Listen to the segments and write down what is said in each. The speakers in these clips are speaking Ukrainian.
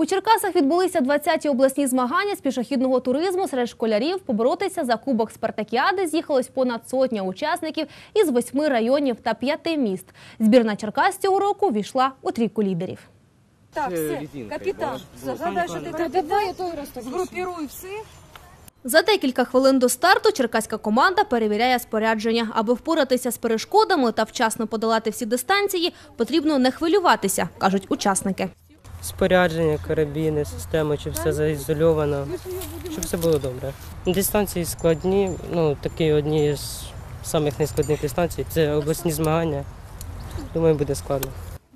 У Черкасах відбулися 20-ті обласні змагання з пішохідного туризму серед школярів. Поборотися за кубок спартакіади з'їхалось понад сотня учасників із восьми районів та п'яти міст. Збірна Черкас цього року війшла у трійку лідерів. Так, все, капітан, що ти капітан, згрупіруй все. За декілька хвилин до старту черкаська команда перевіряє спорядження. Аби впоратися з перешкодами та вчасно подолати всі дистанції, потрібно не хвилюватися, кажуть учасники. Спорядження, карабіни, система, чи все заізольовано, щоб все було добре. Дистанції складні, ну такі одні з самих найскладніших дистанцій це обласні змагання. Думаю, буде складно.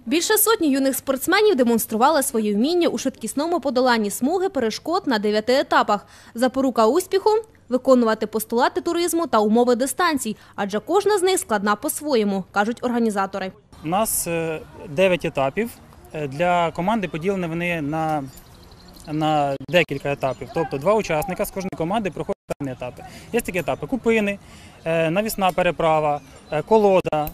Більше сотні юних спортсменів демонстрували свої вміння у швидкісному подоланні смуги перешкод на дев'яти етапах. Запорука успіху – виконувати постулати туризму та умови дистанцій, адже кожна з них складна по-своєму, кажуть організатори. У нас 9 етапів. Е, Для команди поділені вони на, на декілька етапів. Тобто два учасника з кожної команди проходять певні етапи. Є такі етапи: купини, е, навісна переправа, е, колода,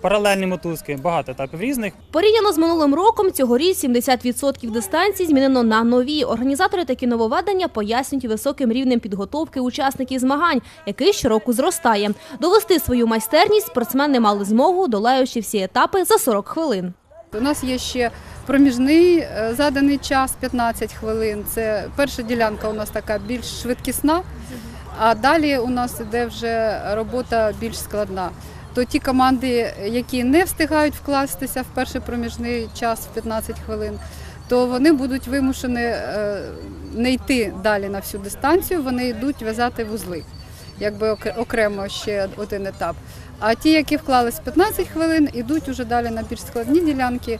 паралельні мотузки, багато етапів різних. Порівняно з минулим роком, цьогоріч 70% дистанцій змінено на нові. Організатори такі нововведення пояснюють високим рівнем підготовки учасників змагань, який щороку зростає. Довести свою майстерність спортсмени мали змогу, долаючи всі етапи за 40 хвилин. У нас є ще проміжний е, заданий час 15 хвилин. Це перша ділянка у нас така більш швидкісна, а далі у нас іде вже робота більш складна. То ті команди, які не встигають вкластися в перший проміжний час в 15 хвилин, то вони будуть вимушені е, не йти далі на всю дистанцію, вони йдуть в'язати вузли, якби окремо ще один етап. А ті, які вклались в 15 хвилин, ідуть уже далі на більш складні ділянки.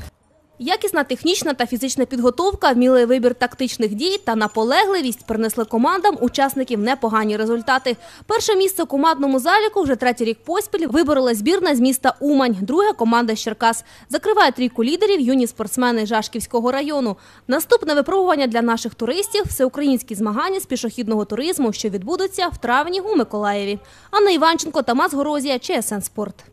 Якісна технічна та фізична підготовка, вмілий вибір тактичних дій та наполегливість принесли командам учасників непогані результати. Перше місце у командному заліку вже третій рік поспіль виборола збірна з міста Умань, друге команда з Черкас. Закриває трійку лідерів юні спортсмени Жашківського району. Наступне випробування для наших туристів – всеукраїнські змагання з пішохідного туризму, що відбудуться в травні у Миколаєві. Анна Іванченко, Тамас Горозія, ЧСН Спорт.